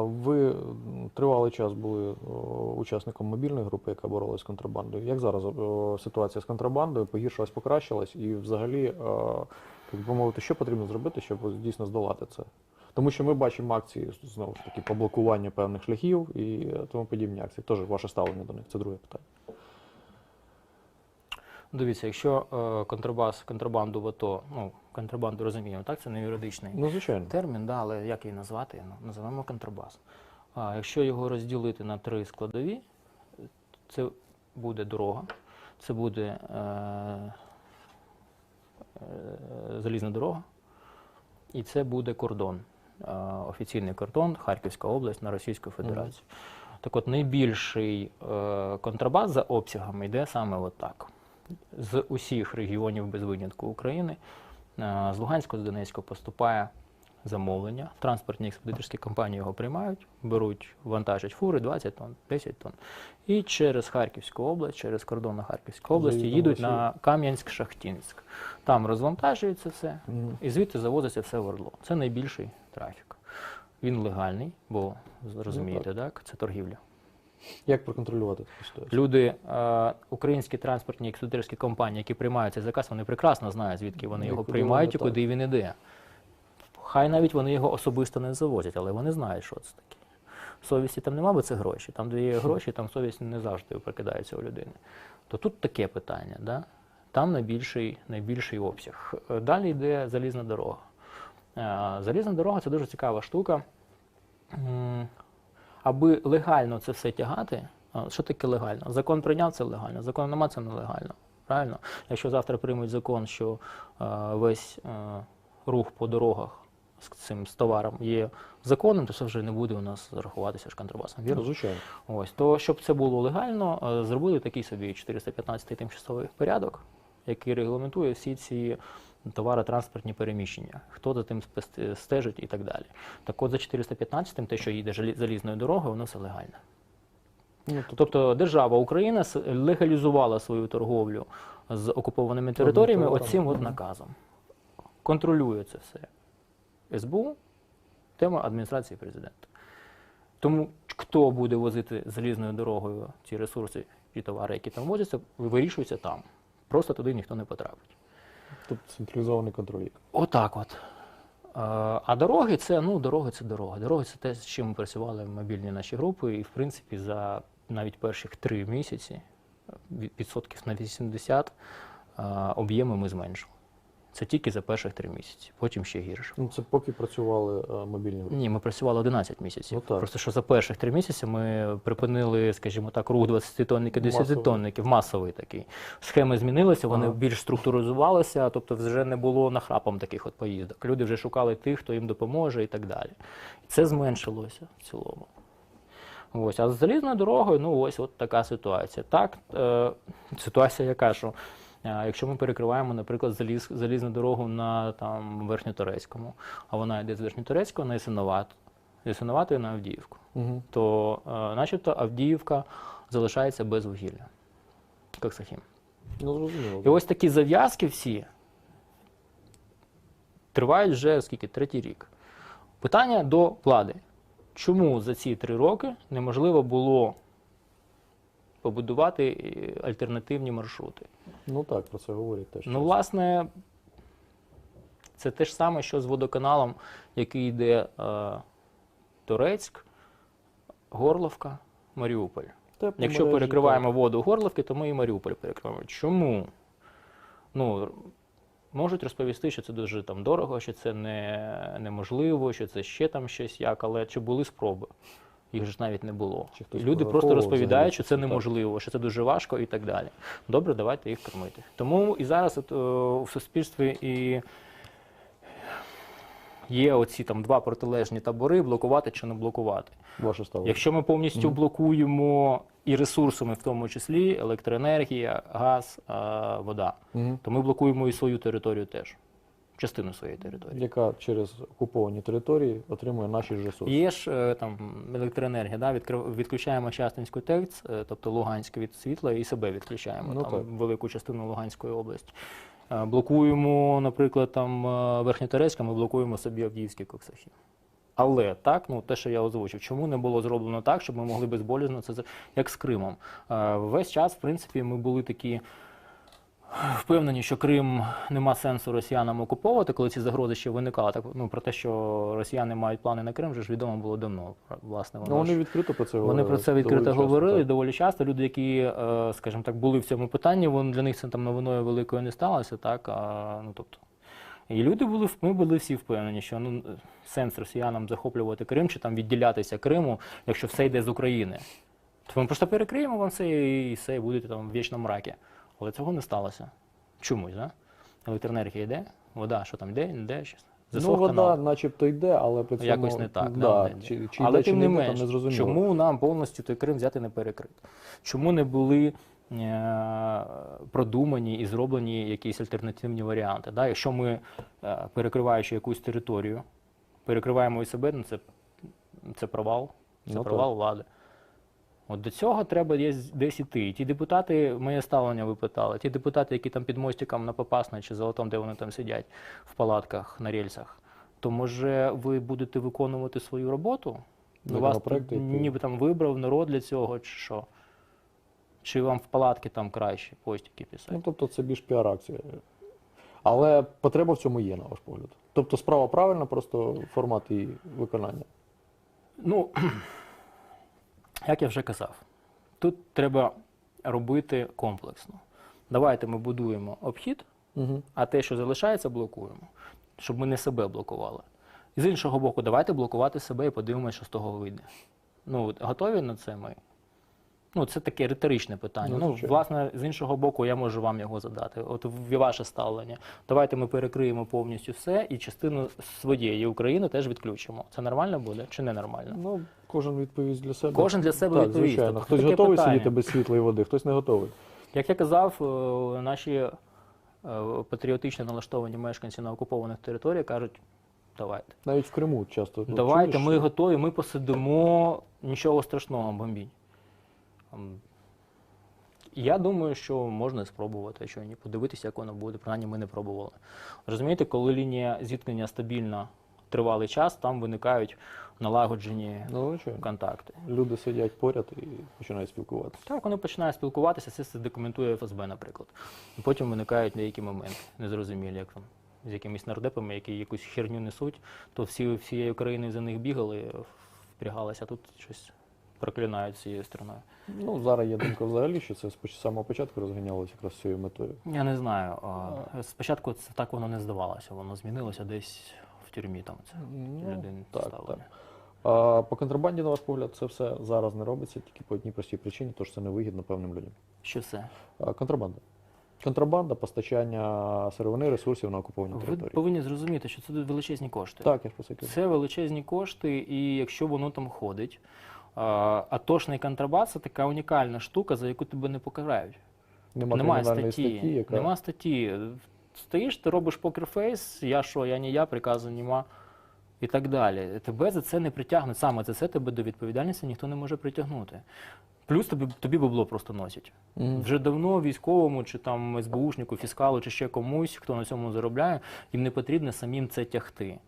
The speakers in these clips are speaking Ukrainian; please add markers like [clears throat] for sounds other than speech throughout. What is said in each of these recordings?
Ви тривалий час були учасником мобільної групи, яка боролась з контрабандою. Як зараз ситуація з контрабандою погіршилась, покращилась, і взагалі, е, як би мовити, що потрібно зробити, щоб дійсно здолати це? Тому що ми бачимо акції знову ж таки по блокуванню певних шляхів і е, тому подібні акції. Теж ваше ставлення до них. Це друге питання. Дивіться, якщо е, контрабас, контрабанду в АТО, ну, контрабанду розуміємо, так, це не юридичний Ну, звичайно. термін, да, але як її назвати? Ну, називаємо контрабас. А якщо його розділити на три складові, це буде дорога, це буде е, е, залізна дорога, і це буде кордон, е, офіційний кордон, Харківська область на Російську Федерацію. Так от найбільший е, контрабас за обсягами йде саме отак. З усіх регіонів без винятку України, з Луганського, з Донецького поступає замовлення. Транспортні експедиторські компанії його приймають, беруть, вантажать фури 20 тонн, 10 тонн. І через Харківську область, через кордон на Харківську Заїздом їдуть на Кам'янськ-Шахтінськ. Там розвантажується все, і звідти завозиться все в Ордло. Це найбільший трафік. Він легальний, бо розумієте, так? Це торгівля. Як проконтролювати таку ситуацію? Люди, е, українські транспортні експедиторські компанії, які приймають цей заказ, вони прекрасно знають, звідки вони його куди приймають і воно, куди він іде. Хай навіть вони його особисто не завозять, але вони знають, що це таке. Совісті там нема, бо це гроші. Там, де є гроші, там совість не завжди прокидається у людини. То тут таке питання, да? там найбільший, найбільший обсяг. Е, Далі йде залізна дорога. Е, Залізна дорога це дуже цікава штука. Аби легально це все тягати, що таке легально? Закон прийняв це легально, закон нема це нелегально. Правильно? Якщо завтра приймуть закон, що весь рух по дорогах з цим з товаром є законним, то це вже не буде у нас рахуватися ж контрабасом. Вірно? звичайно. Ось то, щоб це було легально, зробили такий собі 415 тимчасовий порядок, який регламентує всі ці товаротранспортні переміщення, хто за тим стежить і так далі. Так от за 415 те, що їде залізною дорогою, воно все легально. Ну, тобто, Тобто держава Україна легалізувала свою торговлю з окупованими територіями оцим от наказом. Контролює це все. СБУ, тема адміністрації президента. Тому хто буде возити залізною дорогою ці ресурси і товари, які там возяться, вирішується там. Просто туди ніхто не потрапить. Тобто централізований контроль. Отак от. Е, А дороги це ну дороги це дороги. Дороги це те, з чим ми працювали мобільні наші групи, і в принципі за навіть перших три місяці відсотків на 80 е, об'єми ми зменшили. Це тільки за перших три місяці, потім ще гірше. Ну, це поки працювали е, мобільні групи. Ні, ми працювали 11 місяців. Ну, так. Просто що за перших три місяці ми припинили, скажімо так, рух 20-тонників, 10-тонників, масовий такий. Схеми змінилися, вони Ага. більш структуризувалися, тобто вже не було нахрапом таких от поїздок. Люди вже шукали тих, хто їм допоможе і так далі. Це зменшилося в цілому. Ось, а з залізною дорогою, ну ось от така ситуація. Так, е, ситуація яка, що якщо ми перекриваємо, наприклад, заліз, залізну дорогу на там, Верхньоторецькому, а вона йде з Верхньоторецького на Ясиноват, з Ясиноватої на Авдіївку, Угу. то е, начебто Авдіївка залишається без вугілля. Коксахім. Ну, зрозуміло. І ось такі зав'язки всі тривають вже скільки? Третій рік. Питання до влади. Чому за ці три роки неможливо було побудувати е, альтернативні маршрути? Ну так, про це говорять теж. Ну, власне, це те ж саме, що з водоканалом, який йде е, Торецьк, Горловка, Маріуполь. Теплі Якщо мережі, перекриваємо воду Горловки, то ми і Маріуполь перекриваємо. Чому? Ну, можуть розповісти, що це дуже там дорого, що це не, неможливо, що це ще там щось як, але чи були спроби? Їх ж навіть не було. Люди просто розповідають, що це неможливо, що це дуже важко і так далі. Добре, давайте їх кормити. Тому і зараз от, о, в суспільстві і є оці там два протилежні табори, блокувати чи не блокувати. Ваше ставлення. Якщо ми повністю Мгм. блокуємо і ресурсами, в тому числі електроенергія, газ, а, вода, Мгм. то ми блокуємо і свою територію теж, частину своєї території. Яка через окуповані території отримує наші ж ресурси. Є ж е, там електроенергія, да? відкрив- відключаємо Щастинську ТЕЦ, е, тобто Луганськ від світла, і себе відключаємо, Ну, там так. велику частину Луганської області. Е, Блокуємо, наприклад, там Верхньоторецька, ми блокуємо собі Авдіївський коксахім. Але так, ну те, що я озвучив, чому не було зроблено так, щоб ми могли безболізно це як з Кримом. Весь час, в принципі, ми були такі впевнені, що Крим нема сенсу росіянам окуповувати, коли ці загрози ще виникали. Так ну про те, що росіяни мають плани на Крим, вже ж відомо було давно. Власне, воно Ну, вони ж- відкрито про це вони говорили. про це відкрито доволі говорили так. доволі часто. Люди, які, е, скажімо так, були в цьому питанні, вони для них це там новиною великою не сталося, так а, ну тобто. І люди були ми були всі впевнені, що ну сенс росіянам захоплювати Крим чи там відділятися Криму, якщо все йде з України. То ми просто перекриємо вам все і все, і будете там в вічному мракі. Але цього не сталося. Чомусь, да? Електроенергія йде, вода, що там йде, не йде, щось. Ну, вода, канал. начебто йде, але при цьому... Якось не так. Да, не- чи, чи Але йде, чи тим не менш, не зрозуміло. чому нам повністю той Крим взяти не перекрити? Чому не були е, продумані і зроблені якісь альтернативні варіанти? Да? Якщо ми, е, перекриваючи якусь територію, перекриваємо і себе, ну це, це провал, це Ну, провал влади. От до цього треба десь, десь іти. І ті депутати, моє ставлення ви питали, ті депутати, які там під мостиком на Попасне чи Золотом, де вони там сидять в палатках на рельсах, то може ви будете виконувати свою роботу? Ну, вас тут ніби там вибрав народ для цього, чи що? Чи вам в палатки там краще постіки писати? Ну, тобто це більш піар-акція. Але потреба в цьому є, на ваш погляд. Тобто справа правильна, просто формат її виконання. Ну, [clears throat] як я вже казав, тут треба робити комплексно. Давайте ми будуємо обхід, Угу. а те, що залишається, блокуємо, щоб ми не себе блокували. І з іншого боку, давайте блокувати себе і подивимося, що з того вийде. Ну, от готові на це ми? Ну, це таке риторичне питання. Ну, Ну, звичайно. власне, з іншого боку, я можу вам його задати. От в- ваше ставлення. Давайте ми перекриємо повністю все і частину своєї України теж відключимо. Це нормально буде чи не нормально? Ну, кожен відповість для себе. Кожен для себе так, відповість. звичайно. Тобто Хтось таке готовий питання. сидіти без світла і води, хтось не готовий. Як я казав, е, наші е, патріотично налаштовані мешканці на окупованих територіях кажуть, давайте. Навіть в Криму часто. ну, Давайте, чуєш, ми готові, ми посидимо, нічого страшного, бомбіть. Я думаю, що можна спробувати, що ні, подивитися, як воно буде. Принаймні ми не пробували. Розумієте, коли лінія зіткнення стабільна тривалий час, там виникають налагоджені Ну, контакти. Люди сидять поряд і починають спілкуватися. Так, вони починають спілкуватися, це все документує ФСБ, наприклад. І потім виникають деякі моменти, незрозумілі, як там з якимись нардепами, які якусь херню несуть, то всі всією країною за них бігали, впрягалися, а тут щось проклинають цією стороною. Ну, зараз є думка взагалі, що це з самого початку розганялося якраз цією метою. Я не знаю. а, Спочатку це так воно не здавалося, воно змінилося десь в тюрмі там це Ну, людини так, ставлення. А по контрабанді, на ваш погляд, це все зараз не робиться тільки по одній простій причині, тому що це невигідно певним людям. Що це? А, контрабанда. Контрабанда, постачання сировини, ресурсів на окупованій Ви території. повинні зрозуміти, що це величезні кошти. Так, я ж про це кажу. Це величезні кошти, і якщо воно там ходить, атошний контрабат це така унікальна штука, за яку тебе не покарають. Нема Немає статті, статті, яка нема статті. Стоїш, ти робиш покерфейс, я що, я не я, приказу нема. І так далі. Тебе за це не притягнуть. Саме за це тебе до відповідальності ніхто не може притягнути. Плюс тобі, тобі бабло просто носять. Мгм. Вже давно військовому, чи там СБУшнику, фіскалу, чи ще комусь, хто на цьому заробляє, їм не потрібно самим це тягти.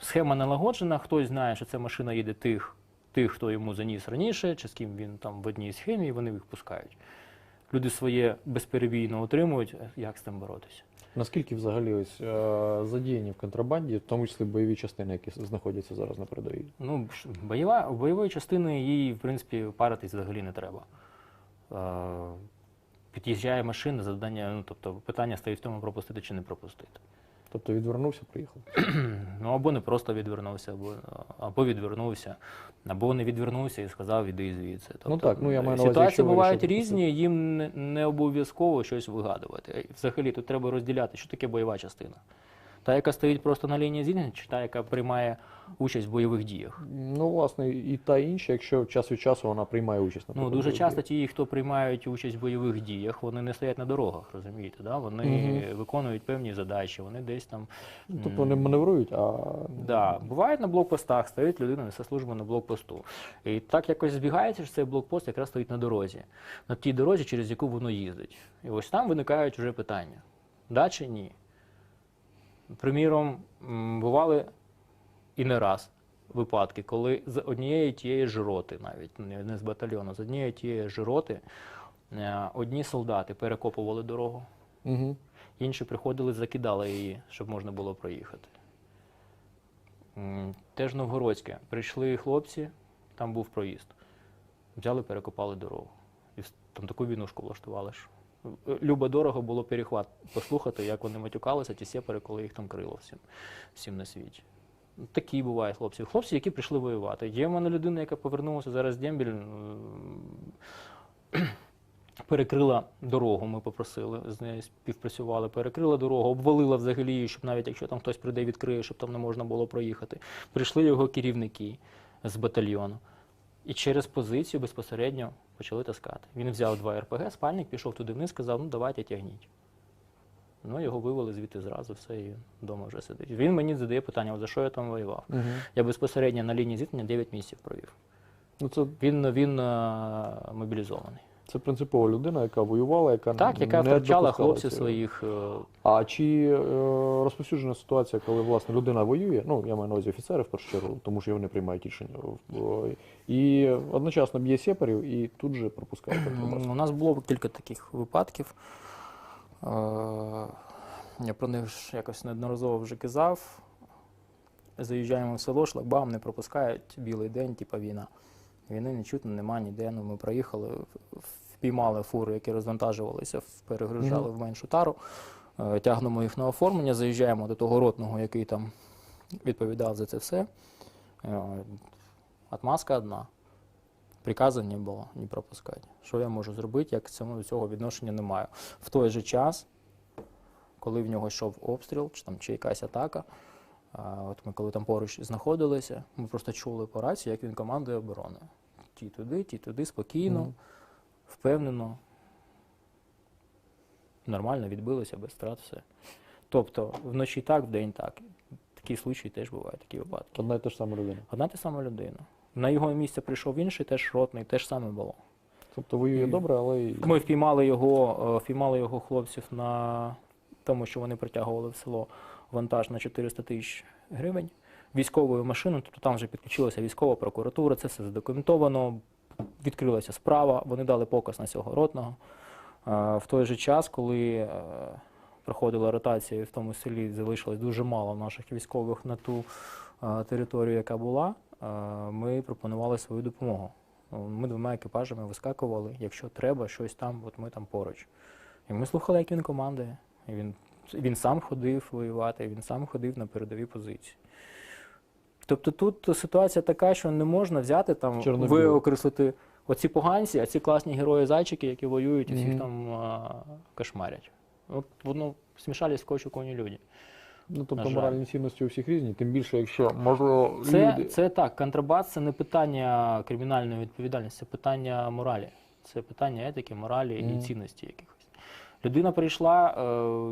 Схема налагоджена, хтось знає, що ця машина їде тих, тих, хто йому заніс раніше, чи з ким він там в одній схемі, і вони їх пускають. Люди своє безперебійно отримують, як з цим боротися? Наскільки взагалі ось е, задіяні в контрабанді, в тому числі бойові частини, які знаходяться зараз на передовій? Ну, бойова, бойової частини їй, в принципі, паритись взагалі не треба. Е, під'їжджає машина, завдання, ну, тобто питання стоїть в тому, пропустити чи не пропустити. Тобто відвернувся, приїхав. [clears throat] Ну, або не просто відвернувся, або, або відвернувся, або не відвернувся і сказав, іди звідси. Тобто, Ну так, ну, я маю на увазі, ситуації бувають різні, їм не, не обов'язково щось вигадувати. Взагалі тут треба розділяти, що таке бойова частина. Та, яка стоїть просто на лінії зіткнення, чи та, яка приймає участь в бойових діях. Ну, власне, і та інша, якщо час від часу вона приймає участь на Ну, дуже часто ті, хто приймають участь в бойових діях, вони не стоять на дорогах, розумієте? Да? Вони Мгм. виконують певні задачі, вони десь там. Тобто вони маневрують, а Да, бувають на блокпостах, стоїть людина, несе службу на блокпосту. І так якось збігається, що цей блокпост якраз стоїть на дорозі, на тій дорозі, через яку воно їздить. І ось там виникають вже питання: да чи ні? Приміром, бували і не раз випадки, коли з однієї тієї ж роти, навіть не не з батальйону, з однієї тієї ж роти е, одні солдати перекопували дорогу, Угу. інші приходили, закидали її, щоб можна було проїхати. Теж Новгородське. Прийшли хлопці, там був проїзд. Взяли, перекопали дорогу. І там таку війнушку влаштували. ж. Любо дорого було перехват послухати, як вони матюкалися, ті сепари, коли їх там крило всім, всім на світі. Такі бувають хлопці. Хлопці, які прийшли воювати. Є в мене людина, яка повернулася зараз Дембіль, [clears throat] перекрила дорогу, ми попросили, з нею співпрацювали, перекрила дорогу, обвалила взагалі, щоб навіть якщо там хтось прийде відкриє, щоб там не можна було проїхати. Прийшли його керівники з батальйону. І через позицію безпосередньо почали таскати. Він взяв два РПГ, спальник, пішов туди вниз, сказав, ну давайте тягніть. Ну, його вивели звідти зразу, все, і вдома вже сидить. Він мені задає питання, за що я там воював. Угу. Я безпосередньо на лінії зіткнення 9 місяців провів. Ну, це, Він, він е, мобілізований. Це принципова людина, яка воювала, яка Так, яка не втрачала хлопців своїх. е, А чи е, розповсюджена ситуація, коли власне людина воює? Ну я маю на увазі офіцери в першу чергу, тому що вони приймають рішення і одночасно б'є сепарів і тут же пропускає. [clears throat] У нас було кілька таких випадків. Е, Я про них якось неодноразово вже казав. Заїжджаємо в село, шлагбаум не пропускають білий день, типа війна. Війни не чутно, нема ніде. Ну, ми проїхали, впіймали фури, які розвантажувалися, перегружали в меншу тару, е, тягнемо їх на оформлення, заїжджаємо до того ротного, який там відповідав за це все. Е, Отмазка одна. Приказу не було не пропускати. Що я можу зробити, як цьому до цього відношення не маю. В той же час, коли в нього йшов обстріл, чи там чи якась атака, от ми коли там поруч знаходилися, ми просто чули по рації, як він командує оборони. Ті туди, ті туди, спокійно, Мгм. впевнено, нормально відбилися, без втрат, все. Тобто вночі так, вдень так. Такі случаї теж бувають, такі випадки. Одна і та ж сама людина. Одна та сама людина. На його місце прийшов інший, теж ротний, теж саме було. Тобто воює добре, але Ми впіймали його, е, впіймали його хлопців на тому, що вони притягували в село вантаж на 400 тисяч гривень. Військовою машиною, тобто там вже підключилася військова прокуратура, це все задокументовано, відкрилася справа, вони дали показ на цього ротного. Е, В той же час, коли е, проходила ротація в тому селі залишилось дуже мало наших військових на ту е, територію, яка була, ми пропонували свою допомогу. Ми двома екіпажами вискакували, якщо треба, щось там, от ми там поруч. І ми слухали, як він командує. І він, він сам ходив воювати, він сам ходив на передові позиції. Тобто тут ситуація така, що не можна взяти там, виокреслити оці поганці, а ці класні герої-зайчики, які воюють і всіх Мгм. там а, кошмарять. От воно смішались в кочу коні люди. ну тобто моральні цінності у всіх різні, тим більше, якщо можливо Це, люди. це так, контрабас це не питання кримінальної відповідальності, це питання моралі. Це питання етики, моралі Мгм. і цінності якихось. Людина прийшла,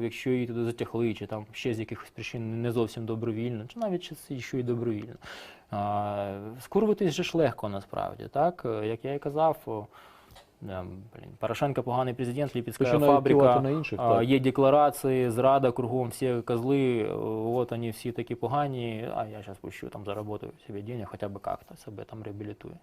е, якщо її туди затягли, чи там ще з якихось причин не зовсім добровільно, чи навіть ще й добровільно. Скурвитись же ж легко насправді, так? Е, Як я і казав, блін, Порошенко поганий президент, починає фабрика. на інших. Так. Є декларації, зрада кругом, всі козли, от вони всі такі погані, а я зараз пущу там заработаю собі денег, хоча б як-то себе там реабілітую.